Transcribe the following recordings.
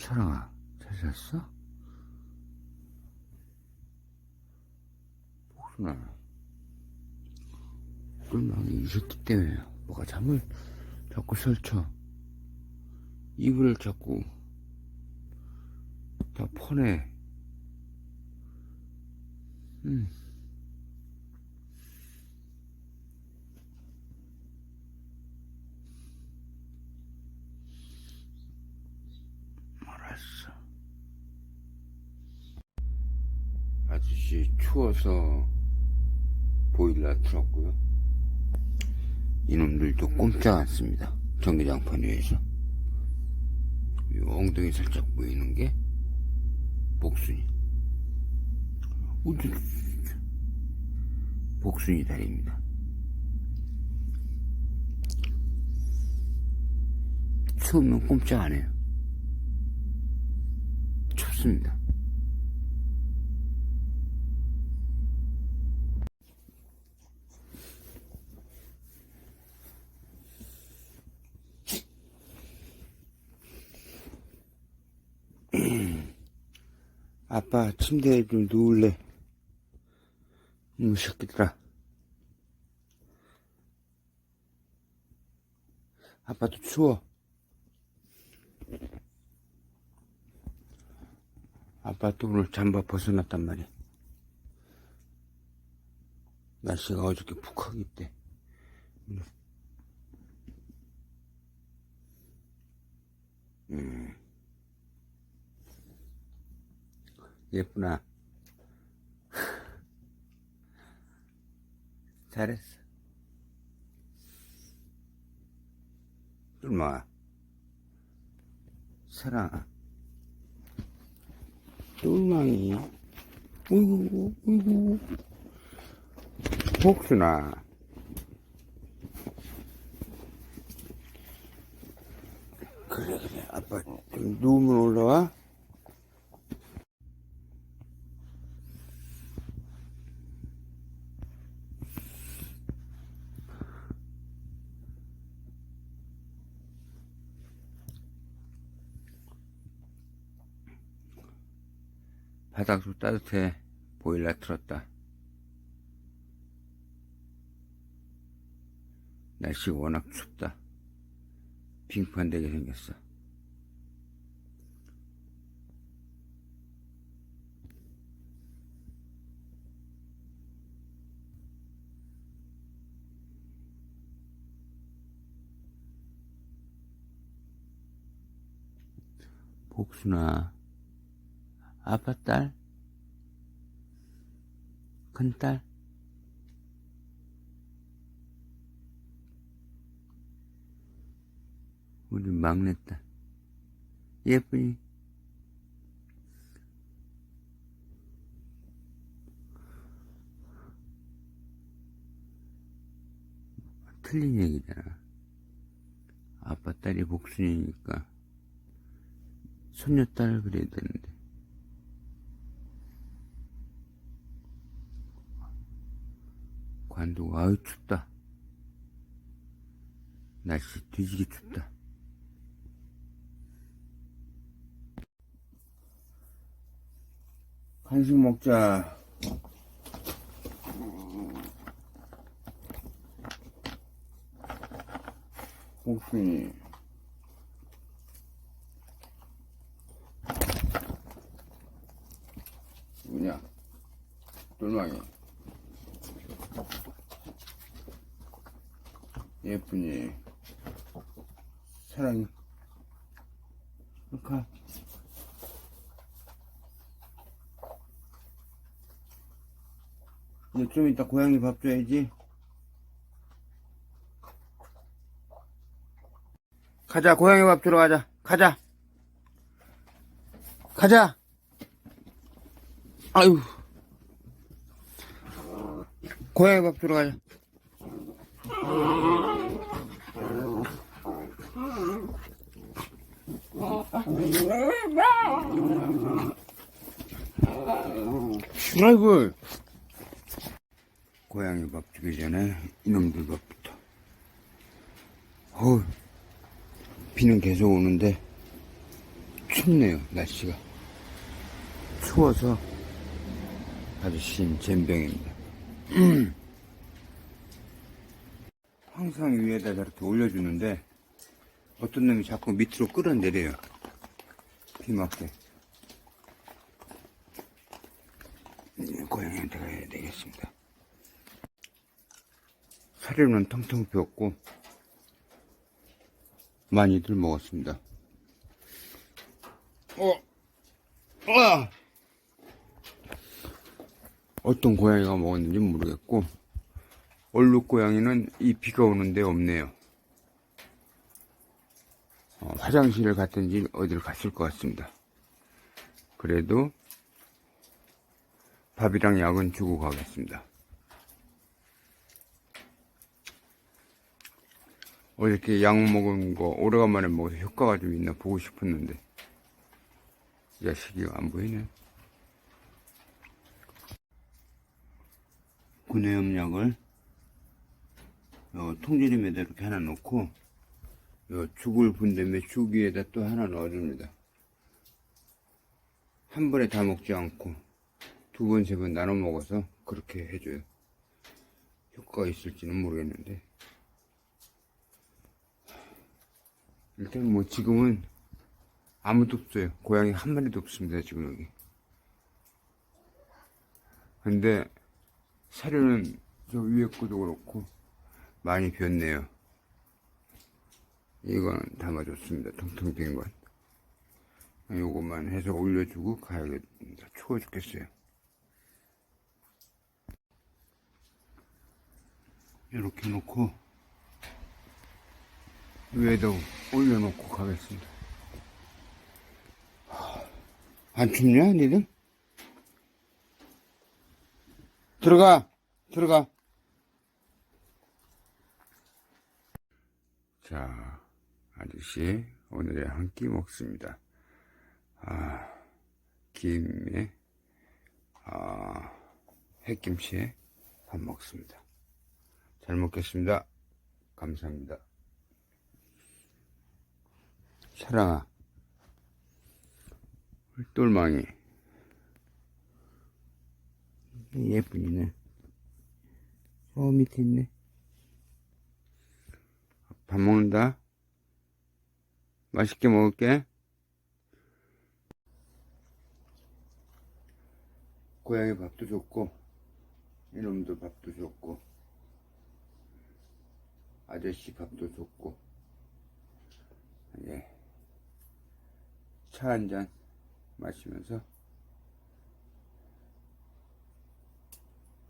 사랑아, 잘 잤어? 복순아, 꿀망이 이 새끼 때문에 뭐가 잠을 자꾸 설쳐. 이불을 자꾸 다 퍼내. 음. 추워서 보일러 틀었고요. 이놈들도 꼼짝 않습니다. 전기장판 위에서. 이 엉덩이 살짝 보이는 게 복순이. 복순이 다리입니다. 추우면 꼼짝 안 해요. 춥습니다. 아빠 침대에 좀 누울래? 이놈 새끼들아. 아빠도 추워. 아빠도 오늘 잠바 벗어났단 말이야. 날씨가 어저께 푹하기 때. 음. 예쁘나? 잘했어. 뚫마. 사랑아. 뚫망이. 우이구, 우이구. 복순아. 그래, 그래. 아빠 좀 누우면 올라와? 바닥도 따뜻해. 보일러 틀었다. 날씨가 워낙 춥다. 빙판되게 생겼어. 복순아, 아빠 딸? 큰 딸? 우리 막내 딸. 예쁘니? 틀린 얘기잖아. 아빠 딸이 복순이니까 손녀딸 그래야 되는데. 관도가 아유 춥다. 날씨 뒤지게 춥다. 간식 먹자. 복순이. 뭐냐? 똘망이. 예쁘니. 사랑해. 가. 이제 좀 이따 고양이 밥 줘야지. 가자, 고양이 밥 주러 가자. 가자. 가자. 아유. 고양이 밥 주러 가자. 아이고. 고양이 밥 주기 전에 이놈들 밥부터. 어우, 비는 계속 오는데 춥네요, 날씨가. 추워서 아주 신 잼병입니다. 항상 위에다 저렇게 올려주는데 어떤 놈이 자꾸 밑으로 끌어내려요. 비 맞게. 음, 고양이한테 가야 되겠습니다. 사료는 텅텅 비었고 많이들 먹었습니다. 어, 아! 어떤 고양이가 먹었는지 모르겠고 얼룩 고양이는 이 비가 오는데 없네요. 어, 화장실을 갔든지 어디를 갔을 것 같습니다. 그래도 밥이랑 약은 주고 가겠습니다. 어저께 약 먹은 거 오래간만에 먹어서 효과가 좀 있나 보고 싶었는데 이 자식이 안 보이네. 구내염약을 요 통조림에다 이렇게 하나 넣고 요 죽을 분 다음에 죽 위에다 또 하나 넣어줍니다. 한 번에 다 먹지 않고 두 번, 세 번 나눠 먹어서 그렇게 해줘요. 효과가 있을지는 모르겠는데. 일단 뭐 지금은 아무도 없어요. 고양이 한 마리도 없습니다. 지금 여기. 근데 사료는 저 위에 것도 그렇고 많이 비었네요. 이건 담아줬습니다. 텅텅 빈 건. 요것만 해서 올려주고 가야겠습니다. 추워 죽겠어요. 이렇게 놓고 위에도 올려놓고 가겠습니다. 하, 안 춥냐, 니들? 들어가! 들어가! 자, 아저씨, 오늘의 한 끼 먹습니다. 아, 김에, 아, 햇김치에 밥 먹습니다. 잘 먹겠습니다. 감사합니다. 사랑아, 똘망이, 예쁜이네. 저 밑에 있네. 밥 먹는다. 맛있게 먹을게. 고양이 밥도 줬고, 이놈도 밥도 줬고, 아저씨 밥도 줬고, 예. 차한 잔 마시면서,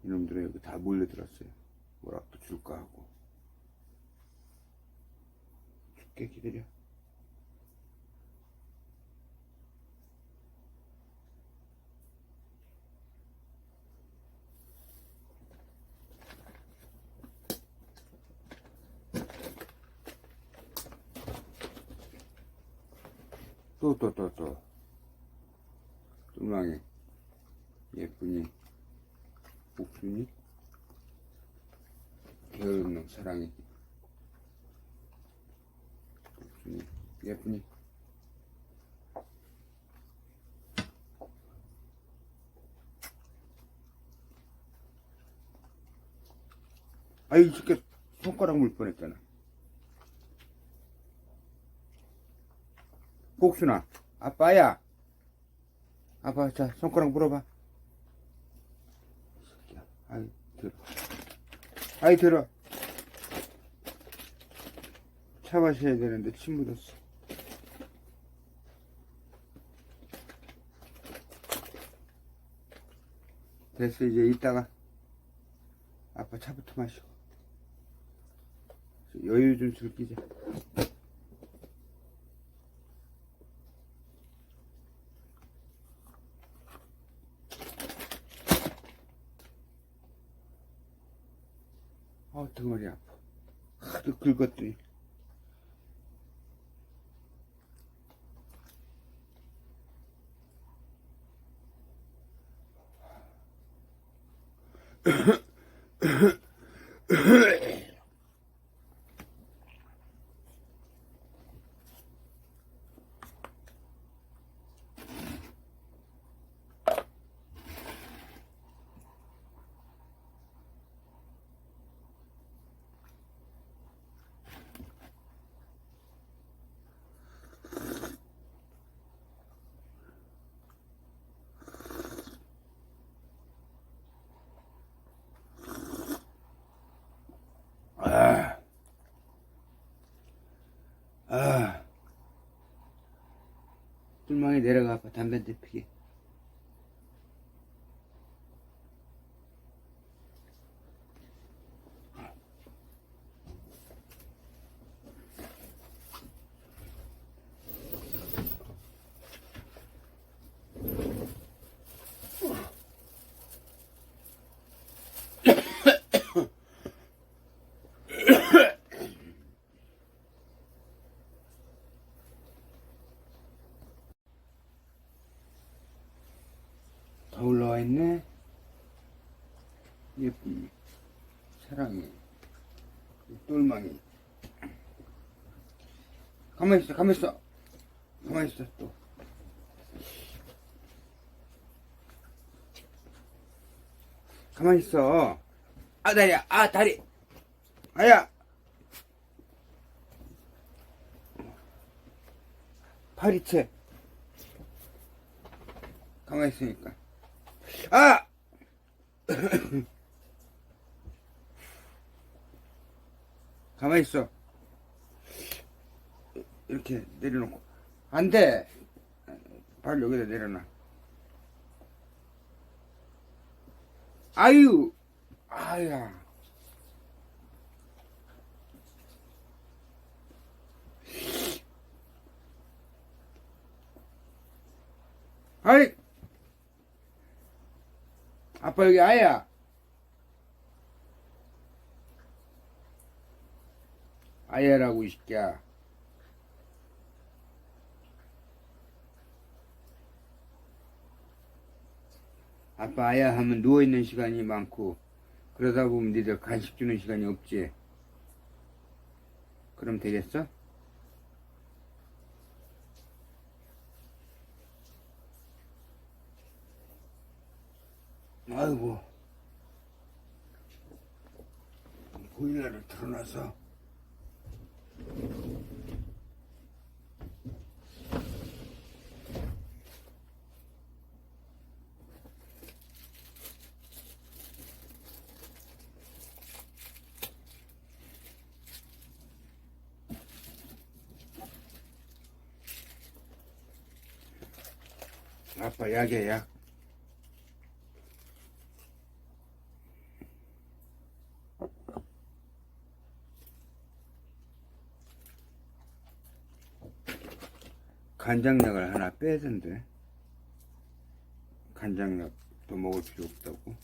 이놈들은 여기 다 몰려들었어요. 뭐라도 줄까 하고. 줄게 기다려. 또, 또, 또, 또. 뚜망이. 예쁘니. 복순이. 게으른 놈, 사랑이. 복순이. 예쁘니. 아이, 이 새끼 손가락 물 뻔했잖아. 복순아, 아빠야. 아빠, 자, 손가락 물어봐. 아이, 들어. 아이, 들어. 차 마셔야 되는데 침 묻었어. 됐어, 이제 이따가 아빠 차부터 마시고. 여유 좀 즐기자. 아, 등허리 아파. 하도 긁었더니. 아. 뚫망이 내려가 봐, 담배 한대 피게. 있네. 예쁨이, 사랑이, 똘망이. 가만히 있어, 가만히 있어. 가만히 있어, 또. 가만히 있어. 아, 다리야, 아, 다리. 아야. 파리채. 가만히 있으니까. 아! 가만히 있어. 이렇게 내려놓고. 안 돼! 발 여기다 내려놔. 아유! 아야. 아이! 아빠 여기 아야. 아야라고 이 새끼야. 아빠 아야 하면 누워있는 시간이 많고 그러다 보면 니들 간식 주는 시간이 없지. 그럼 되겠어? 아이고 보일러를 틀어놔서 아빠 약이야 약 간장약을 하나 빼던데 간장약도 먹을 필요 없다고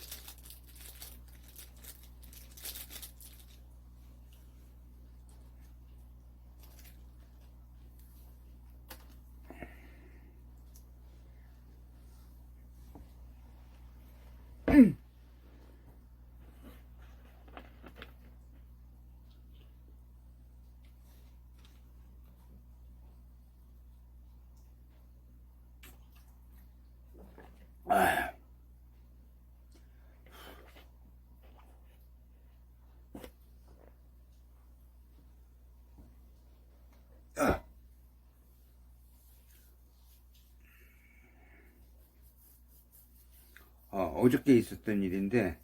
어, 어저께 있었던 일인데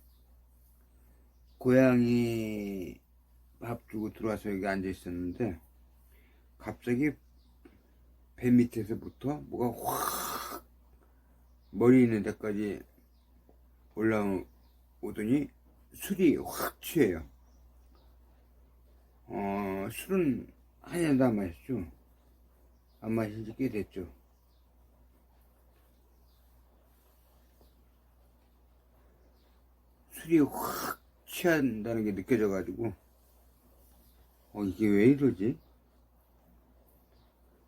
고양이 밥 주고 들어와서 여기 앉아 있었는데 갑자기 배 밑에서부터 뭐가 확 머리 있는 데까지 올라오더니 술이 확 취해요. 어, 술은 한 잔도 안 마셨죠. 안 마신 지 꽤 됐죠. 술이 확 취한다는 게 느껴져가지고, 어, 이게 왜 이러지?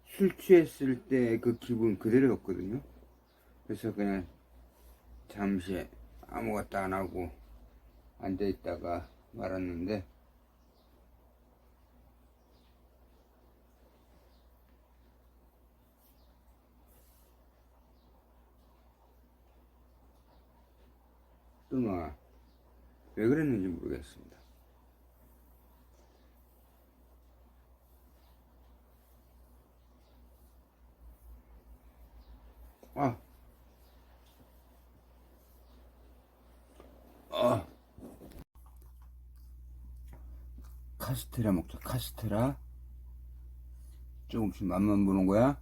술 취했을 때 그 기분 그대로였거든요. 그래서 그냥 잠시 아무것도 안 하고 앉아 있다가 말았는데, 뚱아, 왜 그랬는지 모르겠습니다. 아, 아, 카스테라 먹자. 카스테라. 조금씩 맛만 보는 거야?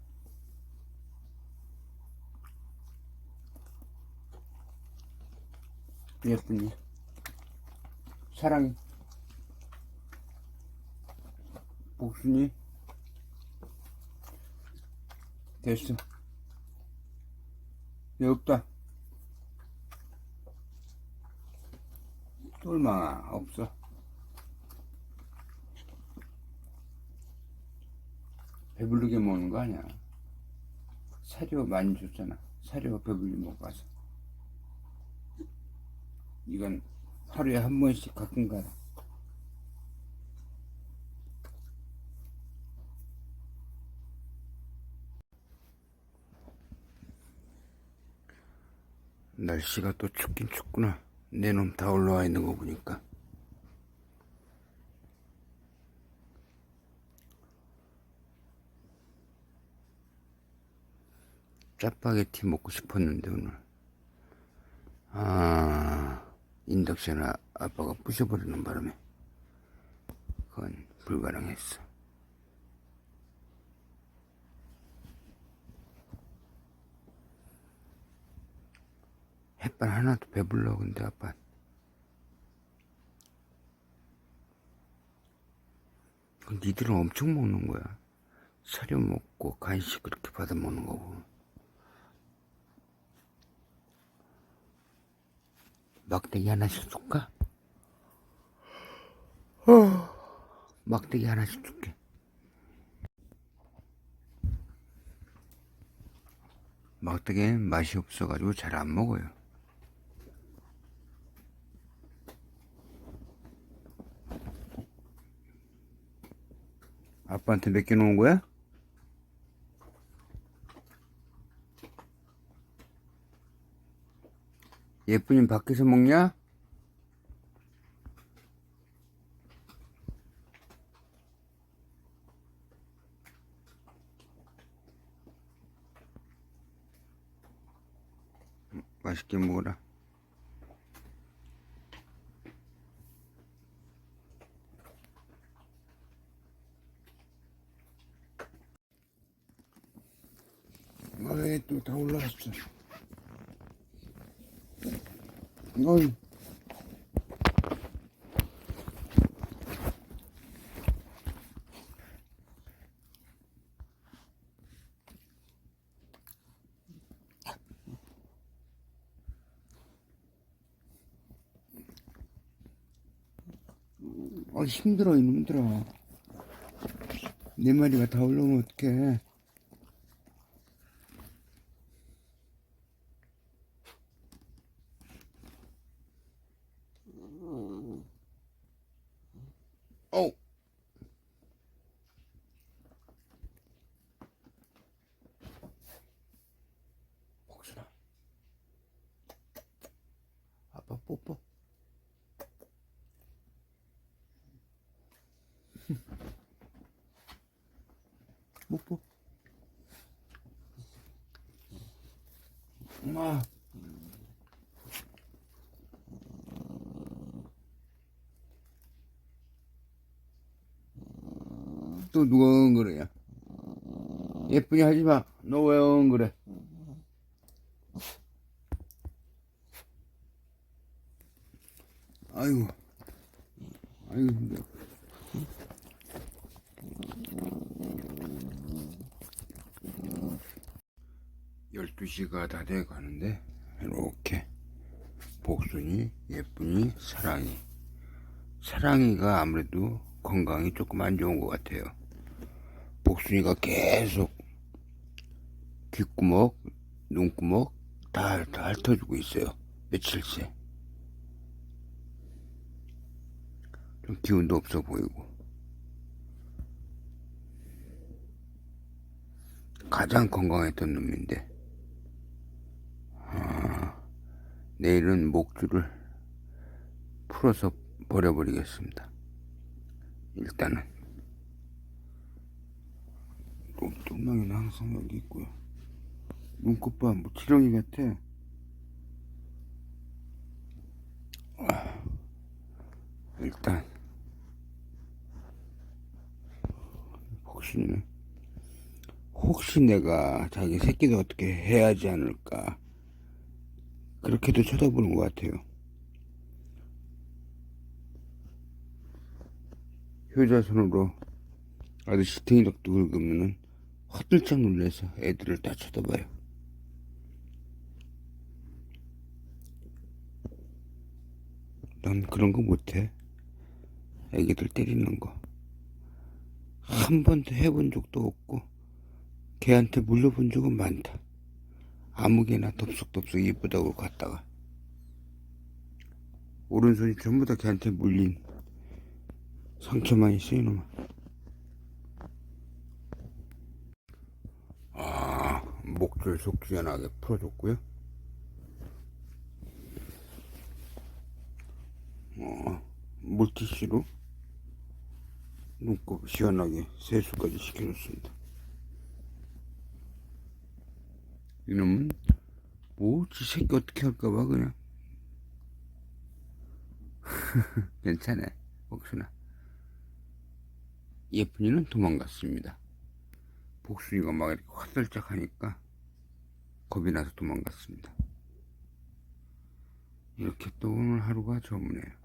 예쁘니? 사랑이? 복순이? 됐어. 여기 없다. 똘망아, 없어. 배부르게 먹는 거 아니야. 사료 많이 줬잖아. 사료 배불리 먹어서. 이건 하루에 한 번씩 가끔 가라. 날씨가 또 춥긴 춥구나. 내 놈 다 올라와 있는 거 보니까. 짜파게티 먹고 싶었는데 오늘. 아 인덕션 아, 아빠가 부셔버리는 바람에 그건 불가능했어. 햇반 하나도 배불러 근데 아빠 그 니들은 엄청 먹는 거야 사료 먹고 간식 그렇게 받아 먹는 거고 막대기 하나씩 줄까? 어, 막대기 하나씩 줄게 막대기는 맛이 없어가지고 잘 안 먹어요 아빠한테 맡겨놓은 거야? 예쁜이 밖에서 먹냐? 음, 맛있게 먹어라. 아이 또다 올라왔어. 어이. 어, 힘들어, 힘들어. 내 마리가 다 올라오면 어떡해. 어우. 복순아. 아빠 뽀뽀. 뽀뽀. 엄마. 또 누가 응 그래요? 예쁘게 하지 마. 너왜응 그래? 아이고. 아이고. 열두 시가 다 돼 가는데 이렇게 복순이, 예쁜이, 사랑이. 사랑이가 아무래도 건강이 조금 안 좋은 것 같아요. 복순이가 계속 귓구멍, 눈구멍 다, 다 핥아주고 있어요. 며칠째. 좀 기운도 없어 보이고. 가장 건강했던 놈인데, 아, 내일은 목줄을 풀어서 버려버리겠습니다. 일단은. 똥망이는 항상 여기 있고요. 눈꽃 봐, 뭐 지렁이 같아. 아, 일단 복신이는 혹시 내가 자기 새끼도 어떻게 해야 하지 않을까. 그렇게도 쳐다보는 것 같아요. 효자손으로 아저씨 등이덕도 긁으면은 화들짝 놀라서 애들을 다 쳐다봐요. 난 그런 거 못해. 애기들 때리는 거. 한 번도 해본 적도 없고, 걔한테 물려본 적은 많다. 아무개나 덥석덥석 이쁘다고 갔다가. 오른손이 전부 다 걔한테 물린 상처만 있어, 이놈아. 아, 목줄 속 시원하게 풀어줬고요. 어, 물티슈로 눈곱 시원하게 세수까지 시켜줬습니다. 이놈은 뭐, 지 새끼 어떻게 할까봐 그냥. 괜찮아, 복순아. 예쁜이는 도망갔습니다. 복순이가 막 이렇게 화들짝 하니까 겁이 나서 도망갔습니다. 이렇게 또 오늘 하루가 저무네요.